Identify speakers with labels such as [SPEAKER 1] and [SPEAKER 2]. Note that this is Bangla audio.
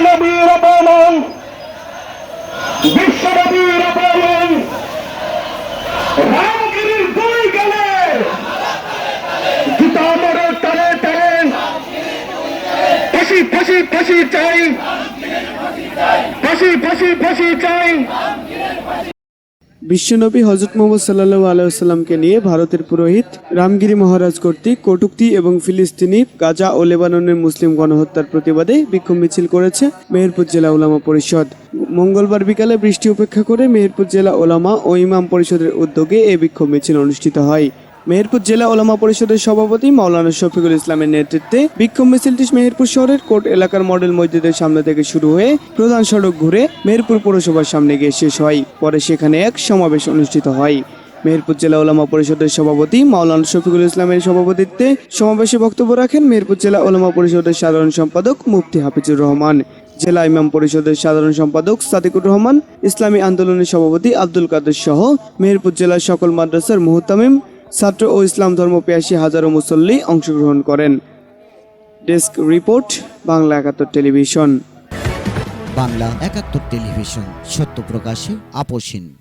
[SPEAKER 1] বিশ্বনবীর অপমান। বিশ্বনবীর অপমান। রামগিরির দুই গেলে। মোড়ে টানে টানে। ফাঁসি ফাঁসি ফাঁসি চাই। ফাঁসি ফাঁসি ফাঁসি চাই।
[SPEAKER 2] বিশ্বনবী হজরত মোহাম্মদ সাল্লাহ আলাইসাল্লামকে নিয়ে ভারতের পুরোহিত রামগিরি মহারাজ কর্তৃক কটুক্তি এবং ফিলিস্তিনি, গাজা ও লেবাননের মুসলিম গণহত্যার প্রতিবাদে বিক্ষোভ মিছিল করেছে মেহেরপুর জেলা ওলামা পরিষদ। মঙ্গলবার বিকালে বৃষ্টি উপেক্ষা করে মেহেরপুর জেলা ওলামা ও ইমাম পরিষদের উদ্যোগে এই বিক্ষোভ মিছিল অনুষ্ঠিত হয়। মেহেরপুর জেলা ওলামা পরিষদের সভাপতি মাওলানা শফিকুল ইসলামের নেতৃত্বে বিক্ষোভ মিছিলটি মেহেরপুর শহরের কোর্ট এলাকার মডেল মসজিদের সামনে থেকে শুরু হয়ে প্রধান সড়ক ঘুরে মেহেরপুর পৌরসভার সামনে গিয়ে শেষ হয়। পরে সেখানে এক সমাবেশ অনুষ্ঠিত হয়। মেহেরপুর জেলা ওলামা পরিষদের সভাপতি মাওলানা শফিকুল ইসলামের সভাপতিত্বে সমাবেশে বক্তব্য রাখেন মেহেরপুর জেলা ওলামা পরিষদের সাধারণ সম্পাদক মুফতি হাফিজুর রহমান, জেলা ইমাম পরিষদের সাধারণ সম্পাদক সাদিকুর রহমান, ইসলামী আন্দোলনের সভাপতি আব্দুল কাদের সহ মেহেরপুর জেলার সকল মাদ্রাসার মুহতামিম ছাত্র ও ইসলাম ধর্ম পেয়াশি হাজারো মুসল্লি অংশগ্রহণ করেন। ডেস্ক রিপোর্ট, বাংলা একাত্তর টেলিভিশন।
[SPEAKER 3] বাংলা একাত্তর টেলিভিশন, সত্য প্রকাশে আপোষহীন